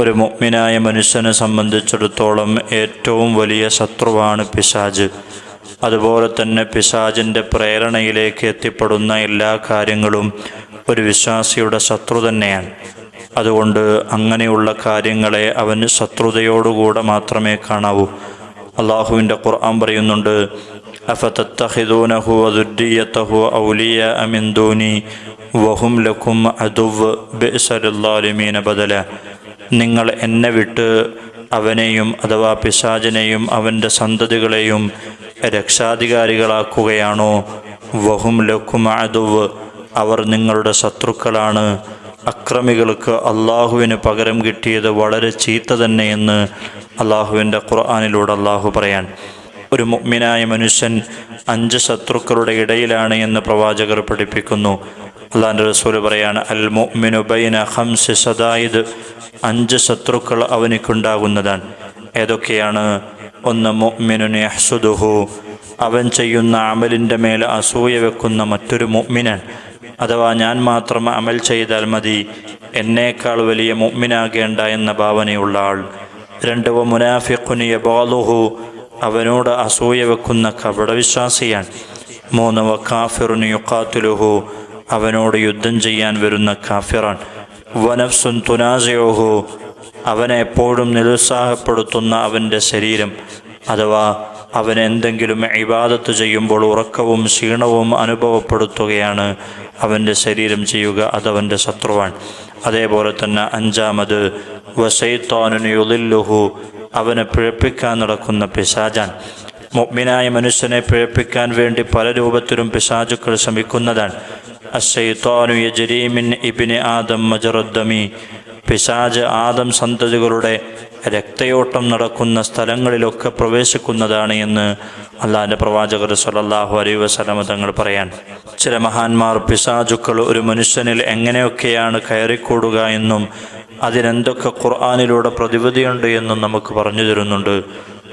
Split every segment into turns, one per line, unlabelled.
ഒരു മുഗ്മിനായ മനുഷ്യനെ സംബന്ധിച്ചിടത്തോളം ഏറ്റവും വലിയ ശത്രുവാണ് പിശാജ്. അതുപോലെ തന്നെ പിശാജിന്റെ പ്രേരണയിലേക്ക് എത്തിപ്പെടുന്ന എല്ലാ കാര്യങ്ങളും ഒരു വിശ്വാസിയുടെ ശത്രു തന്നെയാണ്. അതുകൊണ്ട് അങ്ങനെയുള്ള കാര്യങ്ങളെ അവന് ശത്രുതയോടുകൂടെ മാത്രമേ കാണാവൂ. അള്ളാഹുവിന്റെ ഖുർആൻ പറയുന്നുണ്ട് അമിന്ദൂനി വഹും ലക്കും ബദല. നിങ്ങൾ എന്നെ വിട്ട് അവനെയും അഥവാ പിശാചിനെയും അവന്റെ സന്തതികളെയും രക്ഷാധികാരികളാക്കുകയാണോ? വഹും ലക്കും അദുവ്. അവർ നിങ്ങളുടെ ശത്രുക്കളാണ്. അക്രമികൾക്ക് അള്ളാഹുവിന് പകരം കിട്ടിയത് വളരെ ചീത്ത തന്നെയെന്ന് അള്ളാഹുവിന്റെ ഖുർആാനിലൂടെ അള്ളാഹു പറയാൻ. ഒരു മുഗ്മിനായ മനുഷ്യൻ അഞ്ച് ശത്രുക്കളുടെ ഇടയിലാണ് എന്ന് പ്രവാചകർ പഠിപ്പിക്കുന്നു. അള്ളാഹിന്റെ റസൂൽ പറയാണ് അൽ മുഅ്മിനു ബൈന ഹംസ് സദായിദ്. അഞ്ച് ശത്രുക്കൾ അവനിക്കുണ്ടാകുന്നതാണ്. ഏതൊക്കെയാണ്? ഒന്ന് മുഅ്മിനുൻ യഹ്സുദുഹു. അവൻ ചെയ്യുന്ന അമലിന്റെ മേൽ അസൂയ വെക്കുന്ന മറ്റൊരു മുഅ്മിനാൻ അഥവാ ഞാൻ മാത്രം അമൽ ചെയ്താൽ മതി എന്നേക്കാൾ വലിയ മുഅ്മിനാകേണ്ട എന്ന ഭാവനയുള്ള ആൾ. രണ്ട് മുനാഫിക്കുനിയ ബാലുഹു അവനോട് അസൂയ വെക്കുന്ന കപടവിശ്വാസിയാണ്. മൂന്നവ വക്കാഫിറുനി യുക്കാത്തുലുഹു അവനോട് യുദ്ധം ചെയ്യാൻ വരുന്ന കാഫിറാൻ വനഫ്സുൻ തുനാസയോഹു അവനെ എപ്പോഴും നിരുത്സാഹപ്പെടുത്തുന്ന അവന്റെ ശരീരം അഥവാ അവൻ എന്തെങ്കിലും ഇബാദത്ത് ചെയ്യുമ്പോൾ ഉറക്കവും ക്ഷീണവും അനുഭവപ്പെടുത്തുകയാണ് അവന്റെ ശരീരം ചെയ്യുക അതവന്റെ ശത്രുവാണ്. അതേപോലെ തന്നെ അഞ്ചാമത് വസൈത്താനുയുലില്ലുഹു അവനെ പിഴപ്പിക്കാൻ നടക്കുന്ന പിശാജാൻ മുഗ്മിനായ മനുഷ്യനെ പിഴപ്പിക്കാൻ വേണ്ടി പല രൂപത്തിലും പിശാചുക്കൾ ശ്രമിക്കുന്നതാണ്. അഷൈത്താനു യജരീമിൻ ഇബിന് ആദം മജറുദ്ദമി. പിശാജ് ആദം സന്തതികളുടെ രക്തയോട്ടം നടക്കുന്ന സ്ഥലങ്ങളിലൊക്കെ പ്രവേശിക്കുന്നതാണ് എന്ന് അള്ളാഹിന്റെ പ്രവാചകർ സലല്ലാഹു അലൈഹി വസ്ലമ തങ്ങൾ പറയാൻ. ചില മഹാന്മാർ പിശാജുക്കൾ ഒരു മനുഷ്യനിൽ എങ്ങനെയൊക്കെയാണ് കയറിക്കൂടുക എന്നും അതിനെന്തൊക്കെ ഖുർആാനിലൂടെ പ്രതിവിധിയുണ്ട് എന്നും നമുക്ക് പറഞ്ഞു തരുന്നുണ്ട്.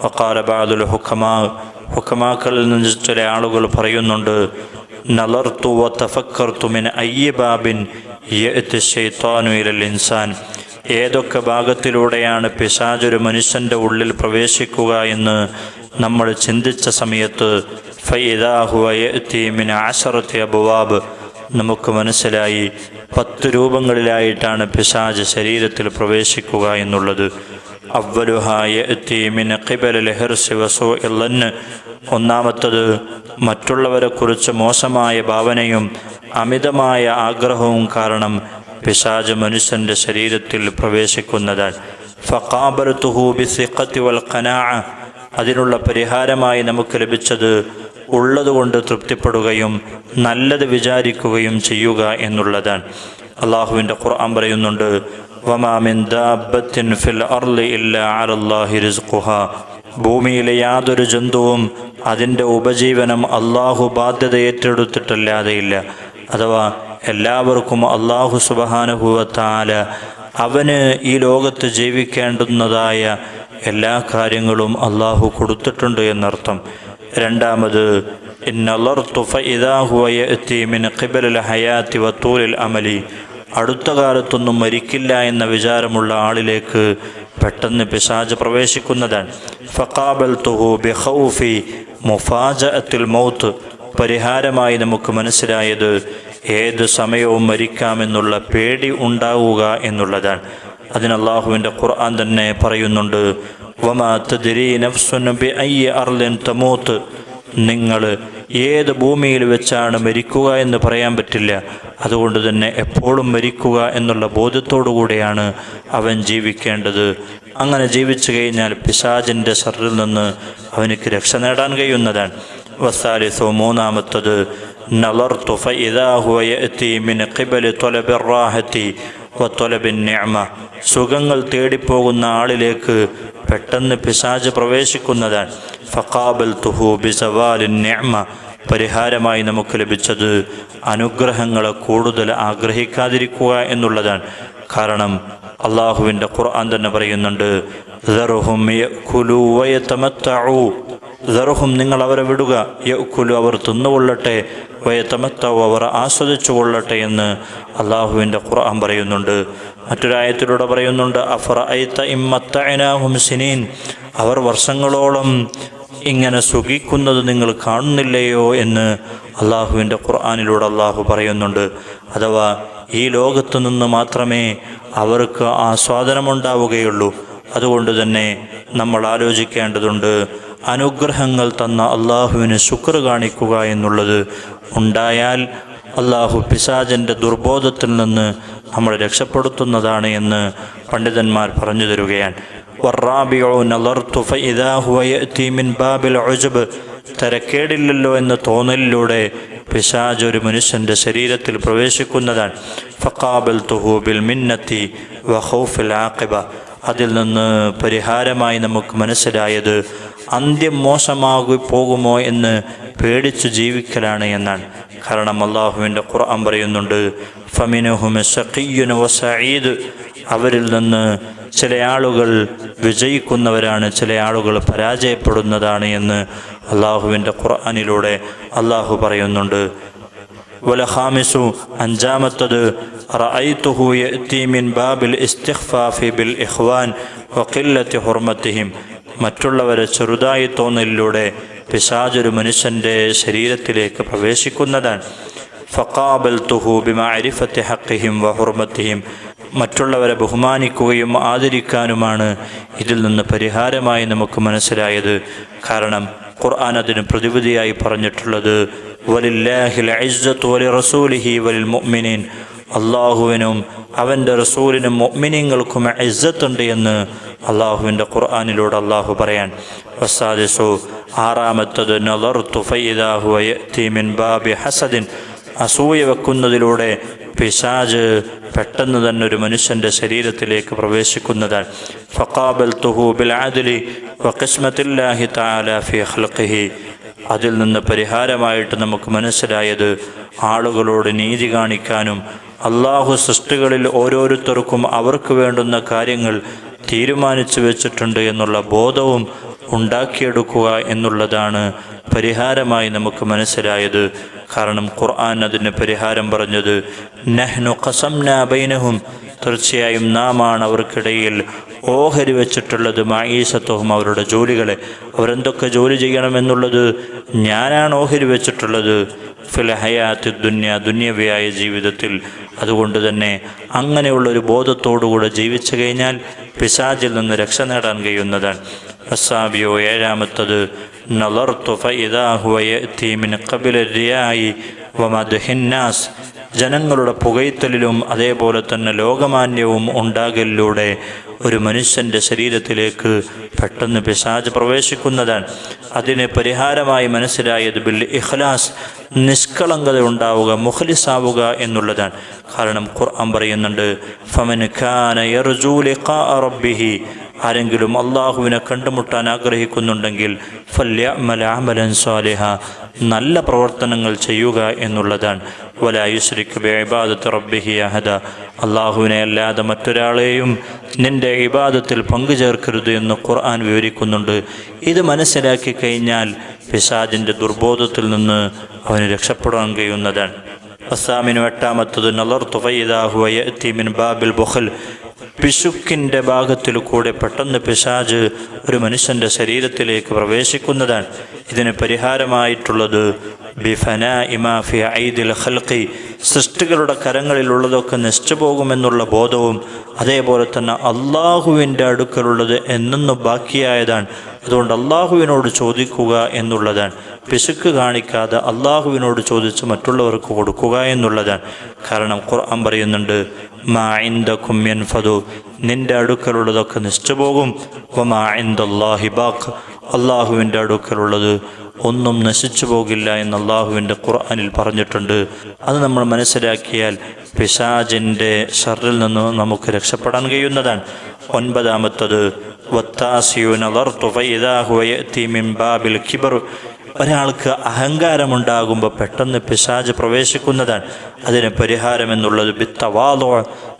വക്കാല ബാദുൽ ഹുക്കമാ ഹുക്കമാക്കളിൽ നിന്ന് ചില ആളുകൾ പറയുന്നുണ്ട് നലർത്തു വത്തഫക്കർത്തു മിൻ അയ്യ ബാബിൻ യഅ്തി ശൈത്താനു ഇലൽ ഇൻസാൻ. ഏതൊക്കെ ഭാഗത്തിലൂടെയാണ് പിശാചൊരു മനുഷ്യന്റെ ഉള്ളിൽ പ്രവേശിക്കുക എന്ന് നമ്മൾ ചിന്തിച്ച സമയത്ത് ഫൈദാഹുവ യഅ്തി മിൻ ആശറത്തി അബുവാബ്. നമുക്ക് മനസ്സിലായി പത്ത് രൂപങ്ങളിലായിട്ടാണ് പിശാജ് ശരീരത്തിൽ പ്രവേശിക്കുക എന്നുള്ളത്. അവലുഹായന്ന് ഒന്നാമത്തത് മറ്റുള്ളവരെക്കുറിച്ച് മോശമായ ഭാവനയും അമിതമായ ആഗ്രഹവും കാരണം പിശാജ് മനുഷ്യന്റെ ശരീരത്തിൽ പ്രവേശിക്കുന്നതാണ് ഫക്കാബലത്തുഹൂബിസിഖത്തി വൽ ഖനാ അതിനുള്ള പരിഹാരമായി നമുക്ക് ലഭിച്ചത് ഉള്ളതുകൊണ്ട് തൃപ്തിപ്പെടുകയും നല്ലത് വിചാരിക്കുകയും ചെയ്യുക എന്നുള്ളതാണ്. അള്ളാഹുവിന്റെ ഖുർആൻ പറയുന്നുണ്ട് വമാമിൻ ദാബത്തിൻ ഫിൽ അർലി ഇല്ല അലല്ലാഹി റിസ്ഖുഹ. ഭൂമിയിലെ യാതൊരു ജന്തുവും അതിന്റെ ഉപജീവനം അള്ളാഹു ബാധ്യത ഏറ്റെടുത്തിട്ടല്ലാതെയില്ല അഥവാ എല്ലാവർക്കും അള്ളാഹു സുബഹാനുഭവത്താല അവന് ഈ ലോകത്ത് ജീവിക്കേണ്ടുന്നതായ എല്ലാ കാര്യങ്ങളും അള്ളാഹു കൊടുത്തിട്ടുണ്ട് എന്നർത്ഥം. രണ്ടാമത് ഹയാത്തി വത്തൂലിൽ അമലി. അടുത്ത കാലത്തൊന്നും മരിക്കില്ല എന്ന വിചാരമുള്ള ആളിലേക്ക് പെട്ടെന്ന് പിശാജ് പ്രവേശിക്കുന്നതാണ്. ഫക്കാബൽ തുഹു ബിഹൌഫി മുഫാജഅത്തുൽ മൗത്ത്. പരിഹാരമായി നമുക്ക് മനസ്സിലായത് ഏത് സമയവും മരിക്കാമെന്നുള്ള പേടി ഉണ്ടാവുക എന്നുള്ളതാണ്. അതിന് ഖുർആൻ തന്നെ പറയുന്നുണ്ട് വമാ തദ്രീ നഫ്സുൻ അയ്യ അർലിൻ തമൂത്ത്. നിങ്ങൾ ഏത് ഭൂമിയിൽ വെച്ചാണ് മരിക്കുക എന്ന് പറയാൻ പറ്റില്ല. അതുകൊണ്ട് തന്നെ എപ്പോഴും മരിക്കുക എന്നുള്ള ബോധ്യത്തോടു കൂടെയാണ് അവൻ ജീവിക്കേണ്ടത്. അങ്ങനെ ജീവിച്ചു കഴിഞ്ഞാൽ പിശാജിന്റെ ഷറിൽ നിന്ന് അവനക്ക് രക്ഷ നേടാൻ കഴിയുന്നതാണ്. വസാലിസോ മൂന്നാമത്തത് നളർത്തു ഫഇദാ ഹുവ യഅതി മിൻ ഖിബലി ത്വലബിർ റാഹത്തി വത്തൊലബിൻ ഞമ സുഖങ്ങൾ തേടിപ്പോകുന്ന ആളിലേക്ക് പെട്ടെന്ന് പിശാജ് പ്രവേശിക്കുന്നതാണ് ഫക്കാബൽ തുഹു ബിസവാലിൻ നിഅമ പരിഹാരമായി നമുക്ക് ലഭിച്ചത് അനുഗ്രഹങ്ങളെ കൂടുതൽ ആഗ്രഹിക്കാതിരിക്കുക എന്നുള്ളതാണ് കാരണം അള്ളാഹുവിന്റെ ഖുർആൻ തന്നെ പറയുന്നുണ്ട് "ദറുഹും യഅ്കുലൂ വയതമത്തഉ." ദറുഹും നിങ്ങൾ അവരെ വിടുക യുലു അവർ തിന്നുകൊള്ളട്ടെ വയത്തമത്താവു അവർ ആസ്വദിച്ചു കൊള്ളട്ടെ എന്ന് അള്ളാഹുവിന്റെ ഖുർആൻ പറയുന്നുണ്ട് മറ്റൊരായത്തിലൂടെ പറയുന്നുണ്ട് അഫറ ഐത്ത ഇമ്മത്തഅനാഹും സിനീൻ. അവർ വർഷങ്ങളോളം ഇങ്ങനെ സുഖിക്കുന്നത് നിങ്ങൾ കാണുന്നില്ലയോ എന്ന് അള്ളാഹുവിന്റെ ഖുർആാനിലൂടെ അള്ളാഹു പറയുന്നുണ്ട്. അഥവാ ഈ ലോകത്തു നിന്ന് മാത്രമേ അവർക്ക് ആസ്വാദനമുണ്ടാവുകയുള്ളൂ. അതുകൊണ്ട് തന്നെ നമ്മൾ ആലോചിക്കേണ്ടതുണ്ട് അനുഗ്രഹങ്ങൾ തന്ന അള്ളാഹുവിന് ശുക്ർ കാണിക്കുക എന്നുള്ളത് ഉണ്ടായാൽ അള്ളാഹു പിശാജന്റെ ദുർബോധത്തിൽ നിന്ന് നമ്മളെ രക്ഷപ്പെടുത്തുന്നതാണ് എന്ന് പണ്ഡിതന്മാർ പറഞ്ഞു തരുകയാണ്. തരക്കേടില്ലല്ലോ എന്ന തോന്നലിലൂടെ പിശാജ് ഒരു മനുഷ്യന്റെ ശരീരത്തിൽ പ്രവേശിക്കുന്നതാണ്. ഫക്കാബിൽ തുഹൂബിൽ മിന്നത്തി വഹൂഫിൽ ആഖിബ. അതിൽ നിന്ന് പരിഹാരമായി നമുക്ക് മനസ്സിലായത് അന്ത്യം മോശമാകി പോകുമോ എന്ന് പേടിച്ചു ജീവിക്കലാണ് എന്നാണ്. കാരണം അള്ളാഹുവിന്റെ ഖുർആൻ പറയുന്നുണ്ട് അവരിൽ നിന്ന് ചില ആളുകൾ വിജയിക്കുന്നവരാണ് ചില ആളുകൾ പരാജയപ്പെടുന്നതാണ് എന്ന് അള്ളാഹുവിന്റെ ഖുർആാനിലൂടെ അള്ളാഹു പറയുന്നുണ്ട്. വലഹാമിസു അഞ്ചാമത്തത് റഅയ്തുഹു ബാബിൽ ബിൽ ഇഖ്വാൻ വഖില്ലത്തി ഹുർമത്തിഹിം. മറ്റുള്ളവരെ ചെറുതായി തോന്നലിലൂടെ പിശാചൊരു മനുഷ്യന്റെ ശരീരത്തിലേക്ക് പ്രവേശിക്കുന്നതാണ്. ഫക്കാബൽ തുഹു ബിമാരിഫത്തി ഹക്കിഹിം വഹുർമത്തിഹിം മറ്റുള്ളവരെ ബഹുമാനിക്കുകയും ആദരിക്കാനുമാണ് ഇതിൽ നിന്ന് പരിഹാരമായി നമുക്ക് മനസ്സിലായത്. കാരണം ഖുർആൻ അതിന് പ്രതിവിധിയായി പറഞ്ഞിട്ടുള്ളത് വലില്ലാഹിൽ ഇസ്സത്തു വലി റസൂലിഹി വലിൽ മുഅ്മിനീൻ. അള്ളാഹുവിനും അവന്റെ റസൂലിനും മൊമിനിങ്ങൾക്കും ഇജ്ജത്തുണ്ട് എന്ന് അള്ളാഹുവിന്റെ ഖുർആാനിലൂടെ അള്ളാഹു പറയാൻ. വസാദിസു ആറാമത്തത് നളർത്തു ഫൈദാഹു മിൻ ബാബി ഹസദിൻ. അസൂയ വെക്കുന്നതിലൂടെ പിശാജ് പെട്ടെന്ന് തന്നെ ഒരു മനുഷ്യന്റെ ശരീരത്തിലേക്ക് പ്രവേശിക്കുന്നതാണ് ഫക്കാബൽ തുഹു ബിൽ ആദിലി വഖിസ്മത്തില്ലാഹി തആല ഫി ഖൽഖിഹി. അതിൽ നിന്ന് പരിഹാരമായിട്ട് നമുക്ക് മനസ്സിലായത് ആളുകളോട് നീതി കാണിക്കാനും അള്ളാഹു സൃഷ്ടികളിൽ ഓരോരുത്തർക്കും അവർക്ക് വേണ്ടുന്ന കാര്യങ്ങൾ തീരുമാനിച്ചു വെച്ചിട്ടുണ്ട് എന്നുള്ള ബോധവും ഉണ്ടാക്കിയെടുക്കുക എന്നുള്ളതാണ് പരിഹാരമായി നമുക്ക് മനസ്സിലായത്. കാരണം ഖുർആൻ അതിന് പരിഹാരം പറഞ്ഞത് നെഹ്നു കസംനാബൈനഹും തീർച്ചയായും നാമാണ് അവർക്കിടയിൽ ഓഹരി വെച്ചിട്ടുള്ളത് മായീസത്വവും അവരുടെ ജോലികളെ. അവരെന്തൊക്കെ ജോലി ചെയ്യണമെന്നുള്ളത് ഞാനാണ് ഓഹരി വെച്ചിട്ടുള്ളത്. ഫിലഹയാത്തി ദുന്യ ദുന്യവയായ ജീവിതത്തിൽ. അതുകൊണ്ട് തന്നെ അങ്ങനെയുള്ളൊരു ബോധത്തോടുകൂടെ ജീവിച്ചു കഴിഞ്ഞാൽ പിശാചിൽ നിന്ന് രക്ഷ നേടാൻ കഴിയുന്നതാണ്. അസാബിയോ ഏഴാമത്തത് നളർത്തു ഫഇദാ ഹുവ യഅതി മിൻ ഖബില റിയായി വമദ്ഹിന്നാസ് ജനങ്ങളുടെ പുകയ്ത്തലിലും അതേപോലെ തന്നെ ലോകമാന്യവും ഉണ്ടാകലിലൂടെ ഒരു മനുഷ്യന്റെ ശരീരത്തിലേക്ക് പെട്ടെന്ന് പിശാജ് പ്രവേശിക്കുന്നതാണ് അതിന് പരിഹാരമായി മനസ്സിലായത് ബിൽ ഇഖ്ലാസ് നിഷ്കളങ്കത ഉണ്ടാവുക മുഖലിസാവുക എന്നുള്ളതാണ്. കാരണം ഖുർആൻ പറയുന്നുണ്ട് ഫമൻ ഖാന ആരെങ്കിലും അള്ളാഹുവിനെ കണ്ടുമുട്ടാൻ ആഗ്രഹിക്കുന്നുണ്ടെങ്കിൽ ഫല്യ മലാമലൻ സ്വാലിഹ നല്ല പ്രവർത്തനങ്ങൾ ചെയ്യുക എന്നുള്ളതാണ്. വലായുശ്രിക്ക് ബേബാദത്ത് റബ്ബിഹി അഹദ. അള്ളാഹുവിനെ അല്ലാതെ മറ്റൊരാളെയും നിന്റെ ഇബാദത്തിൽ പങ്കുചേർക്കരുത് എന്ന് ഖുർആൻ വിവരിക്കുന്നുണ്ട്. ഇത് മനസ്സിലാക്കി കഴിഞ്ഞാൽ പിശാദിന്റെ ദുർബോധത്തിൽ നിന്ന് അവന് രക്ഷപ്പെടാൻ കഴിയുന്നതാണ്. അസാമിനു എട്ടാമത്തത് നലർ തുഫൈദാഹുവയത്തിമിൻ ബാബിൽ ബുഖൽ. പിശുക്കിന്റെ ഭാഗത്തിൽ കൂടെ പെട്ടെന്ന് പിശാജ് ഒരു മനുഷ്യന്റെ ശരീരത്തിലേക്ക് പ്രവേശിക്കുന്നതാണ്. ഇതിന് പരിഹാരമായിട്ടുള്ളത് ബിഫന ഇമാഫി ഐദിൽ ഖൽഖി. സൃഷ്ടികളുടെ കരങ്ങളിലുള്ളതൊക്കെ നശിച്ചു പോകുമെന്നുള്ള ബോധവും അതേപോലെ തന്നെ അള്ളാഹുവിന്റെ അടുക്കലുള്ളത് എന്നെന്നും ബാക്കിയായതാണ്. അതുകൊണ്ട് അള്ളാഹുവിനോട് ചോദിക്കുക എന്നുള്ളതാണ്. പിശുക്ക് കാണിക്കാതെ അള്ളാഹുവിനോട് ചോദിച്ച് മറ്റുള്ളവർക്ക് കൊടുക്കുക എന്നുള്ളതാണ്. കാരണം ഖുർആൻ പറയുന്നുണ്ട് മാ കുമ്യൻ യൻഫദു. നിന്റെ അടുക്കലുള്ളതൊക്കെ നിശ്ചുപോകും ബാഖ്. അള്ളാഹുവിന്റെ അടുക്കലുള്ളത് ഒന്നും നശിച്ചു പോകില്ല എന്ന് അള്ളാഹുവിന്റെ ഖുർആനിൽ പറഞ്ഞിട്ടുണ്ട്. അത് നമ്മൾ മനസ്സിലാക്കിയാൽ പിശാജിന്റെ ഷറിൽ നിന്ന് നമുക്ക് രക്ഷപ്പെടാൻ കഴിയുന്നതാണ്. ഒൻപതാമത്തത് വത്താസിയുനർ നളർത്തു ഫഇദാ ഹുവ മിൻ ബാബിൽ കിബർ. ഒരാൾക്ക് അഹങ്കാരമുണ്ടാകുമ്പോൾ പെട്ടെന്ന് പിശാജ് പ്രവേശിക്കുന്നതാണ്. അതിന് പരിഹാരം എന്നുള്ളത് ബിത്തവാദോ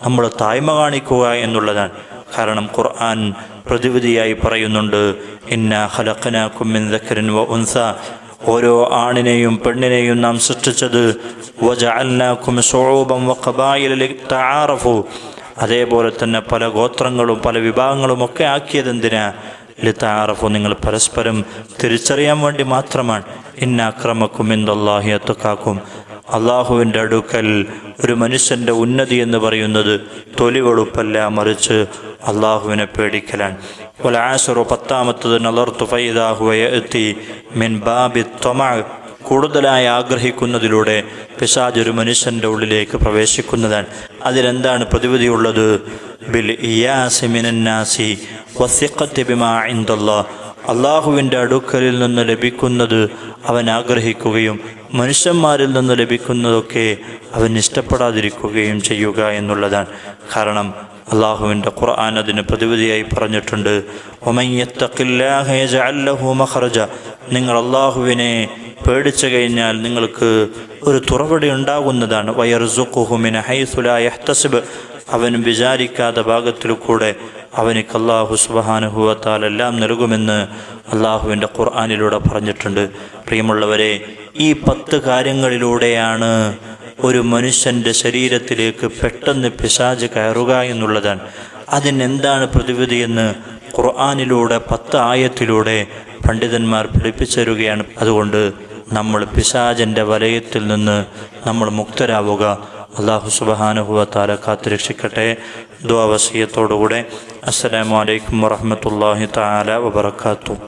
നമ്മൾ തായ്മ കാണിക്കുക എന്നുള്ളതാണ്. കാരണം ഖുർആൻ പ്രതിവിധിയായി പറയുന്നുണ്ട് ഇന്ന ഹലഖനാക്കും മിൻ ദക്കറിൻ വ ഉൻസ. ഓരോ ആണിനെയും പെണ്ണിനെയും നാം സൃഷ്ടിച്ചത് അതേപോലെ തന്നെ പല ഗോത്രങ്ങളും പല വിഭാഗങ്ങളും ഒക്കെ ആക്കിയത് എന്തിനാ ലിതാറഫു നിങ്ങൾ പരസ്പരം തിരിച്ചറിയാൻ വേണ്ടി മാത്രമാണ്. ഇന്ന അക്രമക്കും എന്തല്ലാഹി അത്തുക്കാക്കും അള്ളാഹുവിന്റെ അടുക്കൽ ഒരു മനുഷ്യന്റെ ഉന്നതി എന്ന് പറയുന്നത് തൊലിവെളുപ്പല്ല മറിച്ച് അള്ളാഹുവിനെ പേടിക്കലാണ്. ഒലാസുറു പത്താമത്തത് നലർത്തു ഫൈദാഹുവയത്തി മിൻ ബാബി തൊമാ കൂടുതലായി ആഗ്രഹിക്കുന്നതിലൂടെ പിശാജ് ഒരു മനുഷ്യന്റെ ഉള്ളിലേക്ക് പ്രവേശിക്കുന്നതാണ് അതിലെന്താണ് പ്രതിവിധിയുള്ളത്? ബിൽ ഇയാസിമിനാസി മിനന്നാസി വസിഖത്തി ബിമാ ഇൻദല്ലാ. അള്ളാഹുവിന്റെ അടുക്കലിൽ നിന്ന് ലഭിക്കുന്നത് അവൻ ആഗ്രഹിക്കുകയും മനുഷ്യന്മാരിൽ നിന്ന് ലഭിക്കുന്നതൊക്കെ അവൻ ഇഷ്ടപ്പെടാതിരിക്കുകയും ചെയ്യുക എന്നുള്ളതാണ്. കാരണം അള്ളാഹുവിന്റെ ഖുർആൻ അതിന് പ്രതിവിധിയായി പറഞ്ഞിട്ടുണ്ട്. നിങ്ങൾ അള്ളാഹുവിനെ പേടിച്ചു കഴിഞ്ഞാൽ നിങ്ങൾക്ക് ഒരു തുറവടി ഉണ്ടാകുന്നതാണ്. വയർസുഖുഹുമിന് ഹൈസുലായഹ്തസിബ് അവൻ വിചാരിക്കാത്ത ഭാഗത്തിൽ കൂടെ അവനിക്ക് അള്ളാഹു സുബാനുഹുവത്താൽ എല്ലാം നൽകുമെന്ന് അള്ളാഹുവിന്റെ ഖുർആാനിലൂടെ പറഞ്ഞിട്ടുണ്ട്. പ്രിയമുള്ളവരെ ഈ പത്ത് കാര്യങ്ങളിലൂടെയാണ് ഒരു മനുഷ്യന്റെ ശരീരത്തിലേക്ക് പെട്ടെന്ന് പിശാജ് കയറുക എന്നുള്ളതാണ്. അതിനെന്താണ് പ്രതിവിധിയെന്ന് ഖുർആാനിലൂടെ പത്ത് ആയത്തിലൂടെ പണ്ഡിതന്മാർ പഠിപ്പിച്ചു തരുകയാണ് അതുകൊണ്ട് നമ്മൾ പിശാജന്റെ വലയത്തിൽ നിന്ന് നമ്മൾ മുക്തരാവുക. അള്ളാഹു സുബഹാനുഹുവ താല കാത്തുരക്ഷിക്കട്ടെ. ദ്വാവസീയത്തോടുകൂടെ അസ്സലാമലൈക്കും വറഹമത്തല്ലാഹി താല വബർക്കാത്തു